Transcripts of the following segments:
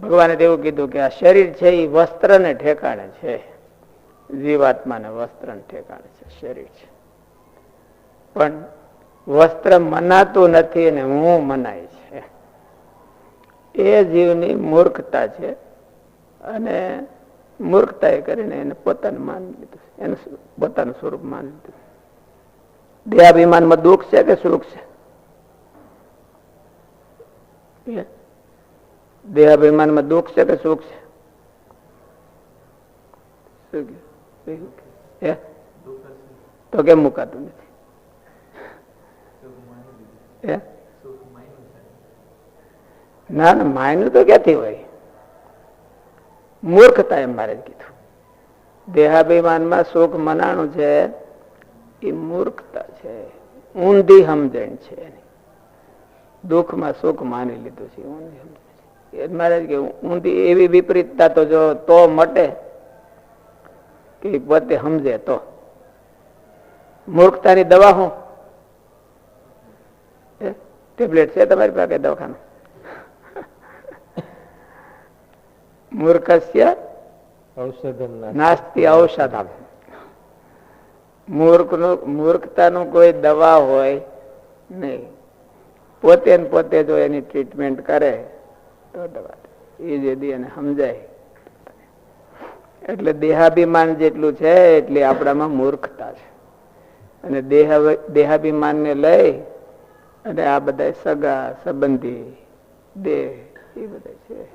ભગવાને એવું કીધું કે આ શરીર છે એ વસ્ત્રને ઠેકાણે છે. જીવાત્માને વસ્ત્રને ઠેકાણે છે, શરીર છે. પણ વસ્ત્ર મનાતું નથી અને હું મનાય છે. એ જીવની મૂર્ખતા છે અને મૂર્ખતા એ કરીને એને પોતાનું માની લીધું એનું પોતાનું સ્વરૂપ માની લીધું દેહાભિમાનમાં દુઃખ છે કે સુખ છે? દેહાભિમાનમાં દુઃખ છે કે સુખ છે? તો કેમ મુકાતું નથી? ના ના, માયનું તો ક્યાંથી હોય? મૂર્ખતા એમ મારે કીધું. દેહાભિમાનમાં સુખ મનાણું છે, એ મૂર્ખતા છે. ઊંધી સમજણ છે એની. દુઃખમાં સુખ માની લીધું છે, ઊંધી સમજણ. મારે કે ઊંધી એવી વિપરીતતા તો જો તો મટે કે પોતે સમજે તો. મૂર્ખતાની દવા હું? ટેબ્લેટ છે તમારી પાસે દવાખાનું? મૂર્ખસ્ય નાસ્તી ઔષધમ મૂર્ખનું મૂર્ખતાનું કોઈ દવા હોય નહીં. પોતે ને પોતે જો એની ટ્રીટમેન્ટ કરે એટલે દેહાભિમાન જેટલું છે, એટલી આપણામાં મૂર્ખતા છે. અને દેહ દેહાભિમાનને લઈ અને આ બધા સગા, સંબંધી, દેહ, એ બધા છે.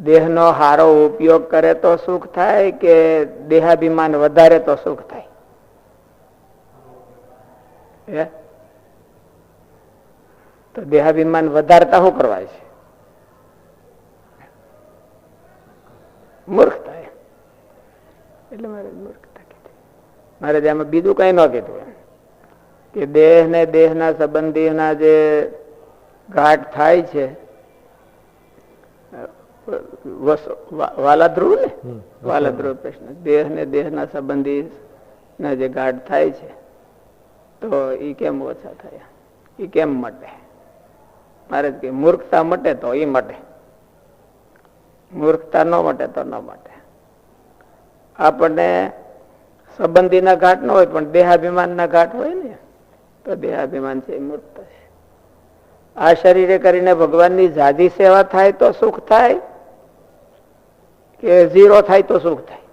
દેહનો હારો ઉપયોગ કરે તો સુખ થાય કે દેહાભિમાન વધારે તો સુખ થાય? તો દેહાભિમાન વધારતા શું કરવા છે? મૂર્ખતા એટલે મારે મૂર્ખતા કીધી. મારે આમાં બીજું કઈ ન કીધું કે દેહ ને દેહના સંબંધીના જે ઘાટ થાય છે વાલાધ્રુવ ને? વાલાધ્રુવ પ્રશ્ન દેહ ને દેહના સંબંધી ના જે ગાઢ થાય છે તો એ કેમ ઓછા થયા? એ કેમ મટે? મારે કે મૂર્ખતા મટે તો એ મટે. મૂર્ખતા ન મટે તો ન મટે. આપણને સંબંધીના ઘાટ ન હોય પણ દેહાભિમાનના ઘાટ હોય ને તો દેહાભિમાન છે એ મૂર્ખતા છે. આ શરીરે કરીને ભગવાનની જાજી સેવા થાય તો સુખ થાય કે ઝીરો થાય તો સુખ થાય.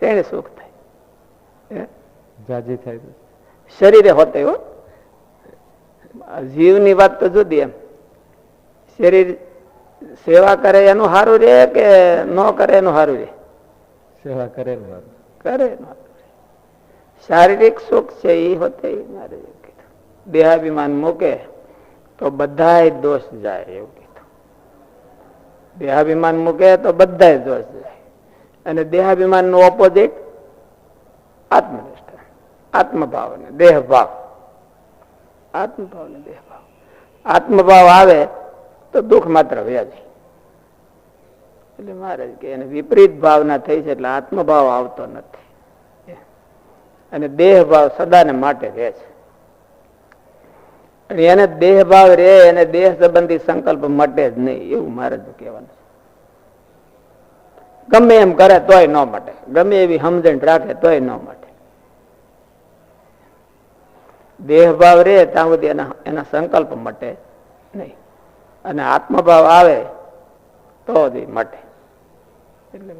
શેને સુખ થાય? જાજી થાય શરીરે હોતે હો. આ જીવની વાત તો જુદી એમ. શરીર સેવા કરે એનું સારું રે કે ન કરે એનું સારું રે સેવા કરે કરે. શારીરિક સુખ છે એ હોતે મારે દેહાભિમાન મૂકે તો બધાય દોષ જાય એવું કીધું. દેહાભિમાન મૂકે તો બધાય દોષ જાય. અને દેહાભિમાનનું ઓપોઝિટ આત્મનિષ્ઠા આત્મભાવ અને દેહભાવ. આત્મભાવ ને દેહભાવ આત્મભાવ આવે તો દુઃખ માત્ર વ્યાજી. એટલે મહારાજ કે એને વિપરીત ભાવના થઈ છે એટલે આત્મભાવ આવતો નથી. અને દેહભાવ સદાને માટે રહે છે. અને એને દેહભાવ રહે, એને દેહ સંબંધી સંકલ્પ મટે જ નહીં, એવું મહારાજ કહેવાનું છે. ગમે એમ કરે તોય ન મટે. ગમે એવી સમજણ રાખે તોય ન મટે. દેહ ભાવ રહે ત્યાં સુધી એના એના સંકલ્પ મટે નહીં. અને આત્મભાવ આવે તો મટે. એટલે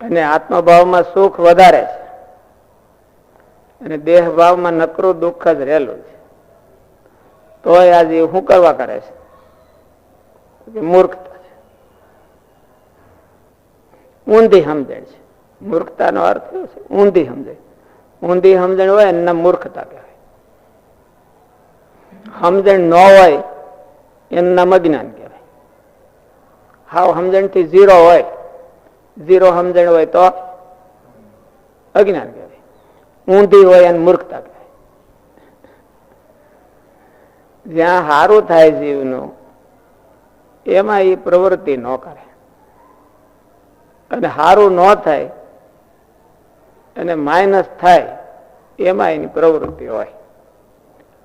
અને આત્મભાવમાં સુખ વધારે છે. અને દેહભાવમાં નકરું દુઃખ જ રહેલું છે. તોય આજે શું કરવા કરે છે? મૂર્ખતા છે. ઊંધી સમજણ છે. મૂર્ખતાનો અર્થ એવો છે ઊંધી સમજણ ઊંધી સમજણ હોય એને મૂર્ખતા કહેવાય. સમજણ ન હોય એનું નામ અજ્ઞાન કહેવાય. હાવ સમજણથી ઝીરો હોય, ઝીરો સમજણ હોય તો અજ્ઞાન કહેવાય. ઊંધી હોય એને મૂર્ખતા કહેવાય. જ્યાં સારું થાય જીવનું, એમાં એ પ્રવૃત્તિ ન કરે. અને સારું ન થાય અને માઇનસ થાય એમાં એની પ્રવૃત્તિ હોય.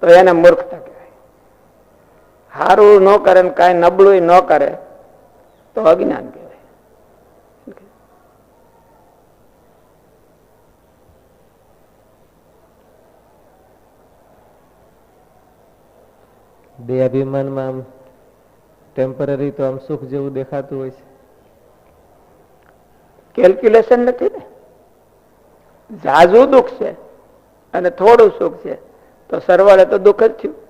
તો એને મૂર્ખતા કહેવાય. સારું ન કરે ને કાંઈ નબળું ન કરે તો અજ્ઞાન કહેવાય. બે અભિમાનમાં આમ ટેમ્પરરી તો આમ સુખ જેવું દેખાતું હોય છે. કેલ્ક્યુલેશન નથી? ઝાઝુ દુઃખ છે અને થોડું સુખ છે. તો સરવાળે તો દુઃખ જ થયું.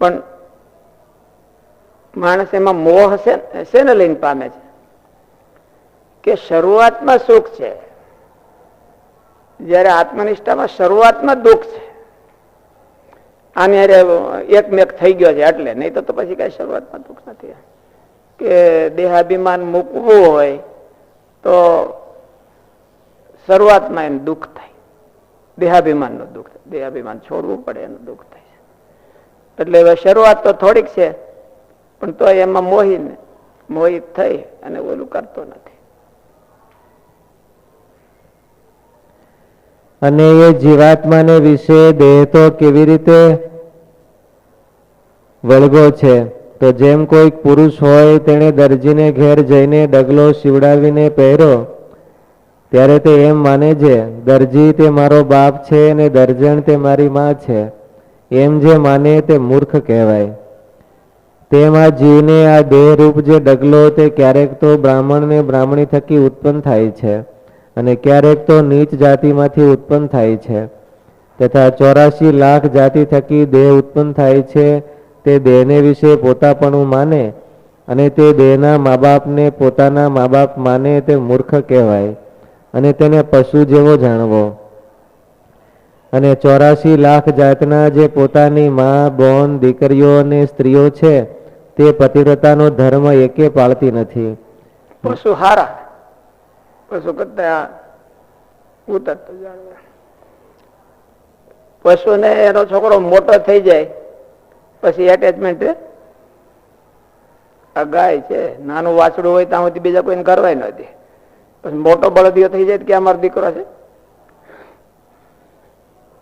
પણ માણસ એમાં મોહ છે ને- લઈને પામે છે? કે શરૂઆતમાં સુખ છે? જ્યારે આત્મનિષ્ઠામાં શરૂઆતમાં દુઃખ છે. આને એકમેક થઈ ગયો છે એટલે. નહીં તો પછી કઈ શરૂઆતમાં દુઃખ નથી. કે દેહાભિમાન મૂકવું હોય તો શરૂઆતમાં એનું દુઃખ થાય. દેહાભિમાનનું દુઃખ થાય. દેહાભિમાન છોડવું પડે, એનું દુઃખ થાય છે. એટલે હવે શરૂઆત તો થોડીક છે, પણ તો એમાં મોહીને, મોહિત થઈ અને ઓલું કરતો નથી. અને એ જીવાત્માને વિશે દેહ તો કેવી રીતે વળગો છે? તો જેમ કોઈક પુરુષ હોય તેણે દરજીને ઘેર જઈને ડગલો શિવડાવીને પહેર્યો ત્યારે તે એમ માને છે, દરજી, તે મારો બાપ છે અને દર્જણ તે મારી માં છે. એમ જે માને તે મૂર્ખ કહેવાય. તેમાં જીવને આ દેહરૂપ જે ડગલો તે ક્યારેક તો બ્રાહ્મણ ને બ્રાહ્મણી થકી ઉત્પન્ન થાય છે અને ક્યારેક તો નીચ જાતિમાંથી ઉત્પન્ન થાય છે. તથા ચોરાશી લાખ જાતિ થકી દેહ ઉત્પન્ન થાય છે તે દેહને વિશે પોતાપણું માને અને તે દેહના મા બાપને પોતાના મા બાપ માને તે મૂર્ખ કહેવાય અને તેને પશુ જેવો જાણવો. અને ચોરાશી લાખ જાતના જે પોતાની મા, બોન, દીકરીઓ અને સ્ત્રીઓ છે, તે પતિવ્રતાનો ધર્મ એકે પાળતી નથી. પશુ હારા. પશુ કરતા ઉતરતો પશુને એનો છોકરો મોટો થઈ જાય પછી એટેચમેન્ટ આ છે, નાનું વાછડું હોય ત્યાં સુધી બીજા કોઈને કરવાય નથી પછી મોટો બળદિયો થઈ જાય કે અમારો દીકરો છે?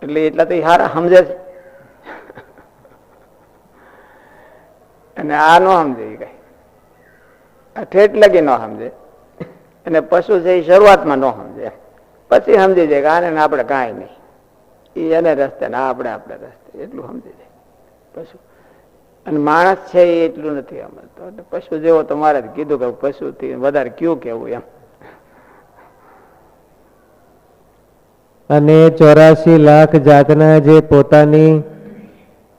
એટલે એટલા તો હારા સમજે છે. અને આ ન સમજે કઈ આ ઠેઠ લગી ન સમજે. અને પશુ છે એ શરૂઆતમાં ન સમજે. પછી સમજી જાય કે આને આપણે કાંઈ નહીં. એને રસ્તે ને આપણે આપણે રસ્તે. એટલું સમજી જાય. પશુ. અને માણસ છે એ એટલું નથી સમજતો પશુ જેવો તમારે જ કીધું કે પશુથી વધારે કયું કેવું એમ. અને ચોરાશી લાખ જાતના જે પોતાની,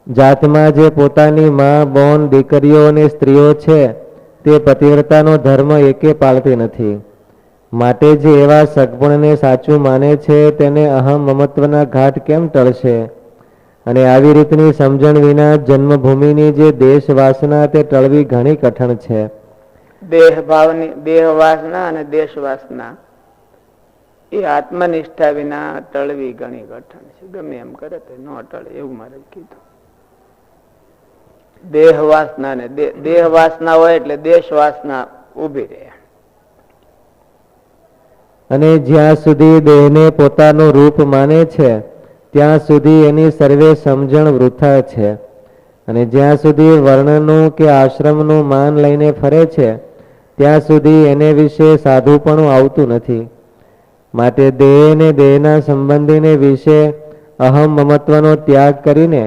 જાતમાં જે પોતાની માં, બોન, દીકરીઓ અને સ્ત્રીઓ છે, તે પતિવ્રતાનો ધર્મ એકે પાળતી નથી. માટે જે એવા સગપણને સાચું માને છે, તેને અહમ મમત્વના ઘાટ કેમ ટળશે? અને આવી રીતની સમજણ વિના જન્મભૂમિની જે દેશ વાસના તે ટળવી ઘણી કઠણ છે. દેહ ભાવની દેહ વાસના અને દેશ વાસના એ આત્મનિષ્ઠા વિના ટળવી ઘણી કઠણ છે. ગમે એમ કરે તો ન ટળે એવું મારે કીધું. દેહ વાસના ને દેહ વાસના હોય એટલે દેશ વાસના ઊભી રહે. અને જ્યાં સુધી દેહને પોતાનું રૂપ માને છે ત્યાં સુધી એની સર્વે સમજણ વૃથા છે. અને જ્યાં સુધી વર્ણનું કે આશ્રમનું માન લઈને ફરે છે, ત્યાં સુધી એને વિશે સાધુપણું આવતું નથી. માટે દેહ ને દેહના સંબંધીને વિશે અહમ મમત્વનો ત્યાગ કરીને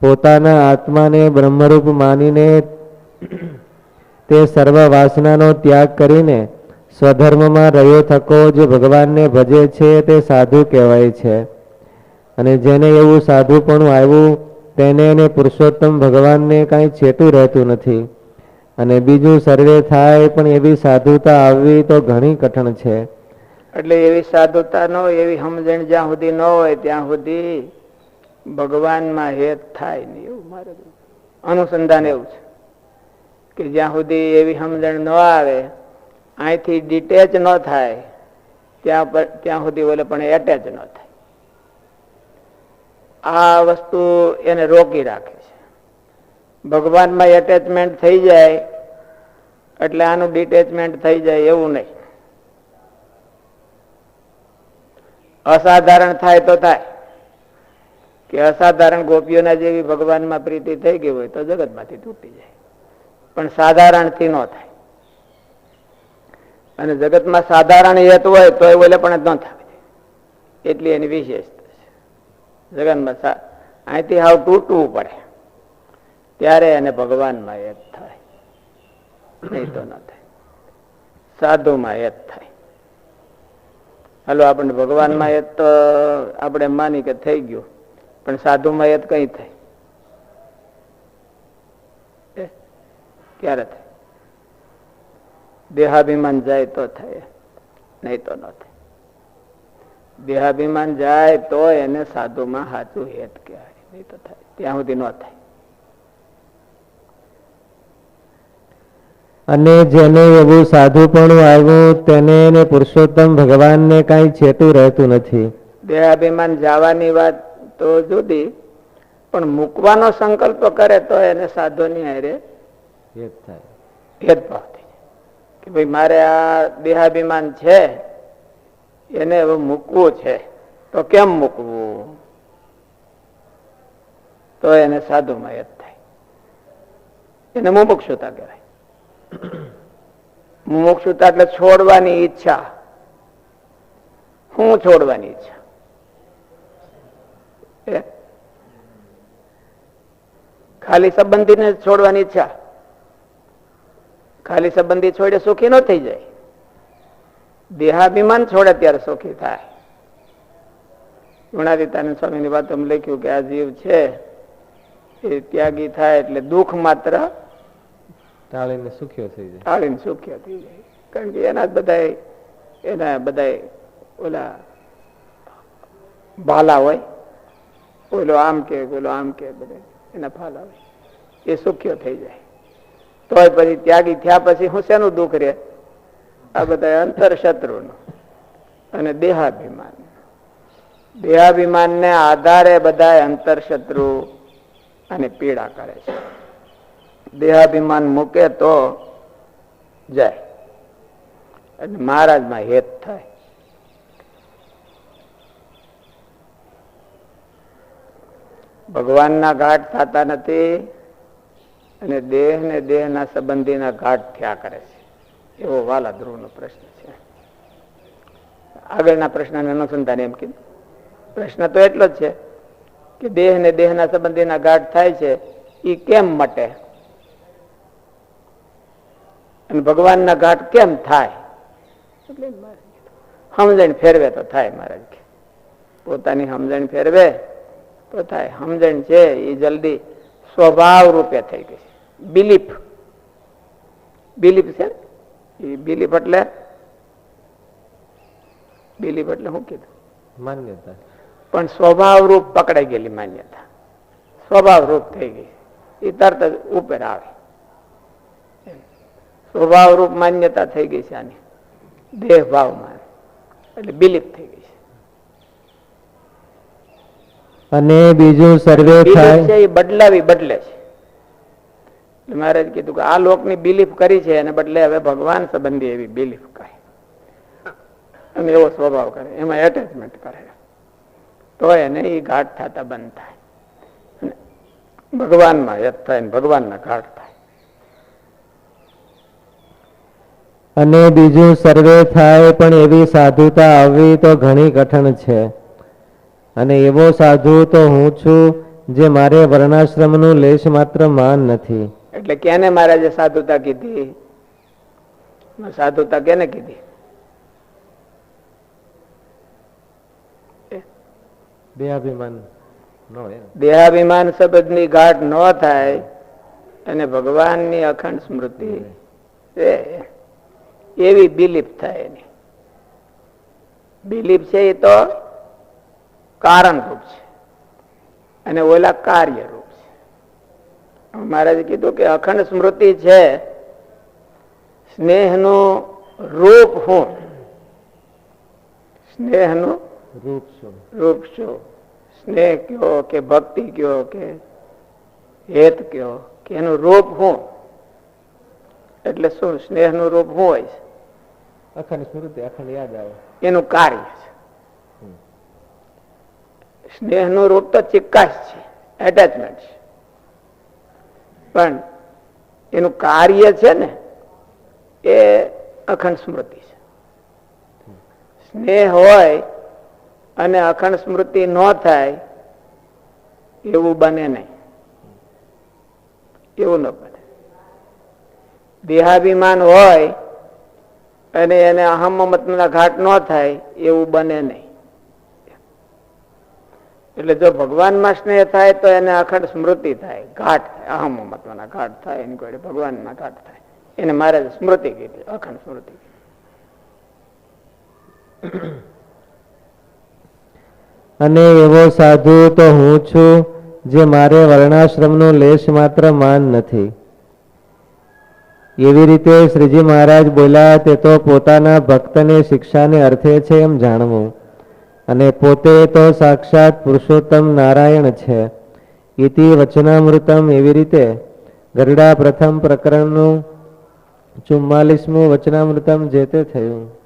પોતાના આત્માને બ્રહ્મરૂપ માનીને તે સર્વ વાસનાનો ત્યાગ કરીને સ્વધર્મમાં રહ્યો થકો જે ભગવાનને ભજે છે તે સાધુ કહેવાય છે. અને જેને એવું સાધુપણું આવ્યું, તેને એને પુરુષોત્તમ ભગવાનને કાંઈ છેટું રહેતું નથી. અને બીજું, સર્વે થાય, પણ એવી સાધુતા આવવી તો ઘણી કઠણ છે. એટલે એવી સાધુતા ન હોય, એવી સમજણ જ્યાં સુધી ન હોય, ત્યાં સુધી ભગવાનમાં હેત થાય નહીં એવું મારે અનુસંધાન એવું છે કે જ્યાં સુધી એવી સમજણ ન આવે અહીંથી ડિટેચ ન થાય, ત્યાં ત્યાં સુધી બોલે પણ એટેચ ન થાય. આ વસ્તુ એને રોકી રાખે છે. ભગવાનમાં એટેચમેન્ટ થઈ જાય, એટલે આનું ડિટેચમેન્ટ થઈ જાય એવું નહીં. અસાધારણ થાય તો થાય. કે અસાધારણ ગોપીઓના જેવી ભગવાનમાં પ્રીતિ થઈ ગઈ હોય તો જગતમાંથી તૂટી જાય. પણ સાધારણથી ન થાય. અને જગતમાં સાધારણ હેત હોય તો એ ઓલે પણ ન થાય. એટલી એની વિશેષતા. છે અહીંથી હાવ તૂટવું પડે. ત્યારે એને ભગવાનમાં એક થાય. નહીં તો ન થાય. સાધુમાં એક થાય. હાલો, આપણને ભગવાનમાં એ તો આપણે માની કે થઈ ગયું, પણ સાધુમાં હેત કઈ થાય? ક્યારે થાય? દેહાભિમાન જાય તો થાય, નહીં તો ન થાય. દેહાભિમાન જાય તો એને સાધુમાં સાચું હેત કહેવાય. નહીં તો થાય. ત્યાં સુધી ન થાય. અને જેને એવું સાધુપણું આવ્યું તેને એને પુરુષોત્તમ ભગવાનને કાંઈ છેતું રહેતું નથી. દેહાભિમાન જવાની વાત તો જુદી પણ મૂકવાનો સંકલ્પ કરે તો એને સાધુની હારે ભેદભાવ થઈ જાય. કે ભાઈ મારે આ દેહાભિમાન છે એને હવે મૂકવું છે. તો કેમ મૂકવું? તો એને સાધુમાં યદ થાય. એને મુમુક્ષુતા કહેવાય. મુમુક્ષુતા એટલે છોડવાની ઈચ્છા. હું છોડવાની ઈચ્છા? ખાલી સંબંધીને છોડવાની ઈચ્છા? ખાલી સંબંધી છોડે સુખી ન થઈ જાય. દેહાભિમાન છોડે ત્યારે સુખી થાય. ગુણાદિતાનંદ સ્વામીની વાત લખ્યું કે આ જીવ છે એ ત્યાગી થાય એટલે દુઃખ માત્ર ટાળીને સુખ્યો થઈ જાય. ટાળીને સુખ્યો થઈ જાય. કારણ કે એના બધા એના બધા ઓલા ભાલા હોય ઓલો આમ કે ઓલો આમ કે બધા એના ભાલા હોય. એ સુખ્યો થઈ જાય. તોય પછી ત્યાગી થયા પછી હું શેનું દુઃખ રે આ બધા અંતર શત્રુનું અને દેહાભિમાન. દેહાભિમાન ને આધારે બધા અંતર શત્રુ અને પીડા કરે છે. દેહાભિમાન મૂકે તો જાય. અને મહારાજમાં હેત થાય. ભગવાનના ઘાટ થતા નથી અને દેહ ને દેહના સંબંધીના ઘાટ થયા કરે છે. એવો વાલા ધ્રુવનો પ્રશ્ન છે. આગળના પ્રશ્નને અનુસંધાન એમ કીધું. પ્રશ્ન તો એટલો જ છે કે દેહ ને દેહના સંબંધીના ઘાટ થાય છે એ કેમ મટે? અને ભગવાનના ઘાટ કેમ થાય? એટલે સમજણ ફેરવે તો થાય મહારાજ પોતાની સમજણ ફેરવે તો થાય. સમજણ છે એ જલ્દી સ્વભાવ રૂપે થઈ ગઈ છે. બિલીફ. બિલીફ છે ને? એ બિલીફ એટલે બિલીફ એટલે શું કીધું? માન્યતા. પણ સ્વભાવ રૂપ પકડાઈ ગયેલી માન્યતા. સ્વભાવ રૂપ થઈ ગઈ. એ તરત જ ઉપર આવે. સ્વભાવ રૂપ માન્યતા થઈ ગઈ છે આની. દેહ ભાવમાં એટલે બિલીફ થઈ ગઈ છે. અને બીજું સર્વે થાય છે એ બદલાવી બદલે છે. મહારાજ કીધું કે આ લોકની બિલીફ કરી છે, એને બદલે હવે ભગવાન સંબંધી એવી બિલીફ કરે. અને એવો સ્વભાવ કરે, એમાં એટેચમેન્ટ કરે. તો એને એ ઘાટ થતા બંધ થાય. ભગવાનમાં યત થાય ભગવાનના ઘાટ થાય. અને બીજું, સર્વે થાય પણ એવી સાધુતા આવવી તો ઘણી કઠણ છે. અને એવો સાધુ તો હું છું, જે મારે વર્ણાશ્રમનું લેશ માત્ર માન નથી. એટલે કેને મહારાજે સાધુતા કીધી? સાધુતા કેને કીધી? દેહાભિમાન દેહાભિમાન શબ્દની ઘાટ ન થાય અને ભગવાનની અખંડ સ્મૃતિ. એવી બિલીફ થાય એની. બિલીફ છે એ તો કારણરૂપ છે. અને ઓલા કાર્ય રૂપ છે મહારાજે કીધું કે અખંડ સ્મૃતિ છે સ્નેહનું રૂપ હું. સ્નેહનું રૂપ શું રૂપ શું સ્નેહ કયો કે ભક્તિ કયો કે હેત કયો કે એનું રૂપ હું. એટલે શું? સ્નેહનું રૂપ હું હોય. છે અખંડ સ્મૃતિ અખંડ યાદ આવે. એનું કાર્ય છે. સ્નેહનું રૂપ તો ચિક્કાશ છે એટેચમેન્ટ છે. પણ એનું કાર્ય છે ને, એ અખંડ સ્મૃતિ છે. સ્નેહ હોય અને અખંડ સ્મૃતિ ન થાય, એવું બને નહીં. એવું ન બને. દેહાભિમાન હોય અને એને અહમ મતના ઘાટ ન થાય, એવું બને નહીં. એટલે જો ભગવાનમાં સ્નેહ થાય તો એને અખંડ સ્મૃતિ થાય. ઘાટ અહમ મહત્વના ઘાટ થાય. એની કોઈ ભગવાનના ઘાટ થાય. એને મારે સ્મૃતિ કીધી. અખંડ સ્મૃતિ. અને એવો સાધુ તો હું છું જે મારે વર્ણાશ્રમનું લેશ માત્ર માન નથી. એવી રીતે શ્રીજી મહારાજ બોલ્યા, તે તો પોતાના ભક્તને શિક્ષાને અર્થે છે એમ જાણવું. અને પોતે તો સાક્ષાત પુરુષોત્તમ નારાયણ છે. ઇતિ વચનામૃતમ એવી રીતે ગરડા પ્રથમ પ્રકરણનું ચુમ્માલીસમું વચનામૃતમ જે તે થયું.